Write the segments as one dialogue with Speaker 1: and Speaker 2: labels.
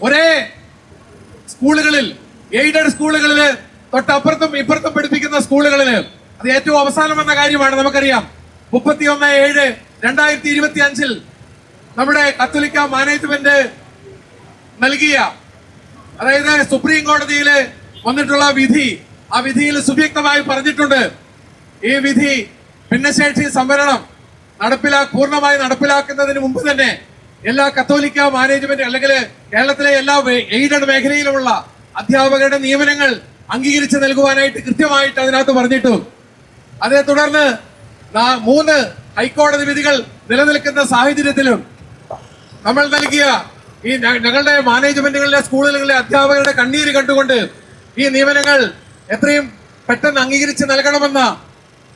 Speaker 1: ഒരേ സ്കൂളുകളിൽ എയ്ഡഡ് സ്കൂളുകളിൽ തൊട്ടപ്പുറത്തും ഇപ്പുറത്തും പഠിപ്പിക്കുന്ന സ്കൂളുകളിൽ അത് ഏറ്റവും അവസാനം എന്ന കാര്യമാണ് നമുക്കറിയാം. മുപ്പത്തി ഒന്ന് ഏഴ് രണ്ടായിരത്തി ഇരുപത്തി അഞ്ചിൽ നമ്മുടെ കത്തോലിക്ക മാനേജ്മെന്റ് നൽകിയ അതായത് സുപ്രീം കോടതിയിൽ വന്നിട്ടുള്ള വിധി ആ വിധിയിൽ സുവ്യക്തമായി പറഞ്ഞിട്ടുണ്ട്. ഈ വിധി ഭിന്നശേഷി സംവരണം നടപ്പിലാ പൂർണമായി നടപ്പിലാക്കുന്നതിന് മുമ്പ് തന്നെ എല്ലാ കത്തോലിക്ക മാനേജ്മെന്റ് അല്ലെങ്കിൽ കേരളത്തിലെ എല്ലാ എയ്ഡഡ് മേഖലയിലുമുള്ള അധ്യാപകരുടെ നിയമനങ്ങൾ അംഗീകരിച്ച് നൽകുവാനായിട്ട് കൃത്യമായിട്ട് അതിനകത്ത് പറഞ്ഞിട്ടു. അതേ തുടർന്ന് മൂന്ന് ഹൈക്കോടതി വിധികൾ നിലനിൽക്കുന്ന സാഹചര്യത്തിലും നമ്മൾ നൽകിയ ഈ ഞങ്ങളുടെ മാനേജ്മെന്റുകളിലെ സ്കൂളുകളിലെ അധ്യാപകരുടെ കണ്ണീര് കണ്ടുകൊണ്ട് ഈ നിയമനങ്ങൾ എത്രയും പെട്ടെന്ന് അംഗീകരിച്ച് നൽകണമെന്ന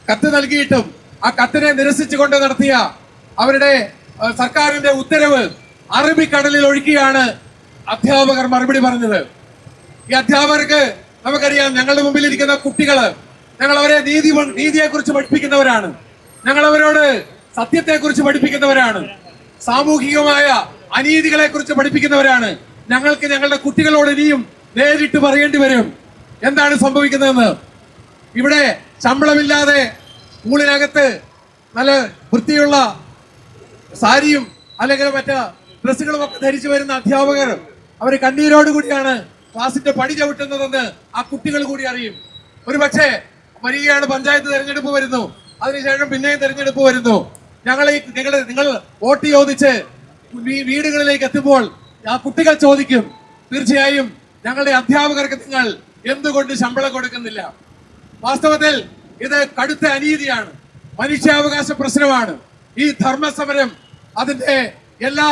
Speaker 1: കത്ത് നൽകിയിട്ടും ആ കത്തിനെ നിരസിച്ചുകൊണ്ട് നടത്തിയ അവരുടെ സർക്കാരിന്റെ ഉത്തരവ് അറബിക്കടലിൽ ഒഴുക്കിയാണ് അധ്യാപകർ മറുപടി പറഞ്ഞത്. ഈ അധ്യാപകർക്ക് നമുക്കറിയാം ഞങ്ങളുടെ മുമ്പിൽ ഇരിക്കുന്ന കുട്ടികൾ ഞങ്ങൾ അവരെ നീതി നീതിയെ കുറിച്ച് പഠിപ്പിക്കുന്നവരാണ്. ഞങ്ങൾ അവരോട് സത്യത്തെ കുറിച്ച് പഠിപ്പിക്കുന്നവരാണ്. സാമൂഹികമായ അനീതികളെ കുറിച്ച് പഠിപ്പിക്കുന്നവരാണ്. ഞങ്ങൾക്ക് ഞങ്ങളുടെ കുട്ടികളോട് ഇനിയും നേരിട്ട് പറയേണ്ടി വരും. എന്താണ് സംഭവിക്കുന്നതെന്ന്? ഇവിടെ ശമ്പളമില്ലാതെ സ്കൂളിനകത്ത് നല്ല വൃത്തിയുള്ള സാരിയും അല്ലെങ്കിൽ മറ്റ് ഡ്രസ്സുകളും ഒക്കെ ധരിച്ചു വരുന്ന അധ്യാപകർ അവർ കണ്ണീരോട് കൂടിയാണ് ക്ലാസിന്റെ പടി ചവിട്ടുന്നതെന്ന് ആ കുട്ടികൾ കൂടി അറിയും. ഒരു പക്ഷേ വരികയാണ് പഞ്ചായത്ത് തെരഞ്ഞെടുപ്പ് വരുന്നു. അതിനുശേഷം പിന്നെയും തെരഞ്ഞെടുപ്പ് വരുന്നു. ഞങ്ങൾ ഈ നിങ്ങൾ നിങ്ങൾ വോട്ട് ചോദിച്ച് വീടുകളിലേക്ക് എത്തുമ്പോൾ ആ കുട്ടികൾ ചോദിക്കും തീർച്ചയായും ഞങ്ങളുടെ അധ്യാപകർക്ക് നിങ്ങൾ എന്തുകൊണ്ട് ശമ്പളം കൊടുക്കുന്നില്ല? വാസ്തവത്തിൽ ഇത് കടുത്ത അനീതിയാണ്. മനുഷ്യാവകാശ പ്രശ്നമാണ്. ഈ ധർമ്മസമരം അതിന്റെ എല്ലാ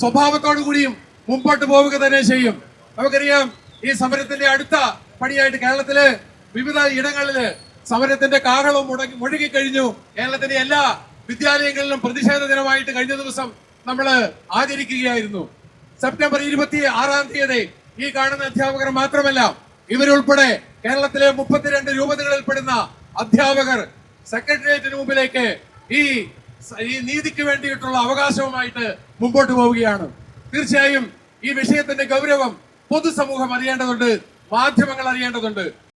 Speaker 1: സ്വഭാവത്തോടു കൂടിയും മുമ്പോട്ട് പോവുക തന്നെ ചെയ്യും. നമുക്കറിയാം ഈ സമരത്തിന്റെ അടുത്ത പടിയായിട്ട് കേരളത്തിൽ വിവിധ ഇടങ്ങളിൽ സമരത്തിന്റെ കാഹളം മുടങ്ങി മുഴുകി കഴിഞ്ഞു കേരളത്തിന്റെ എല്ലാ വിദ്യാലയങ്ങളിലും പ്രതിഷേധ ദിനമായിട്ട് കഴിഞ്ഞ ദിവസം നമ്മൾ ആചരിക്കുകയായിരുന്നു. സെപ്റ്റംബർ ഇരുപത്തി ആറാം തീയതി ഈ കാണുന്ന അധ്യാപകർ മാത്രമല്ല ഇവരുൾപ്പെടെ കേരളത്തിലെ മുപ്പത്തിരണ്ട് രൂപതകളിൽപ്പെടുന്ന അധ്യാപകർ സെക്രട്ടേറിയറ്റിന് മുമ്പിലേക്ക് ഈ ഈ നീതിക്ക് വേണ്ടിയിട്ടുള്ള അവകാശവുമായിട്ട് മുമ്പോട്ട് പോവുകയാണ്. തീർച്ചയായും ഈ വിഷയത്തിന്റെ ഗൗരവം പൊതുസമൂഹം അറിയേണ്ടതുണ്ട് മാധ്യമങ്ങൾ അറിയേണ്ടതുണ്ട്.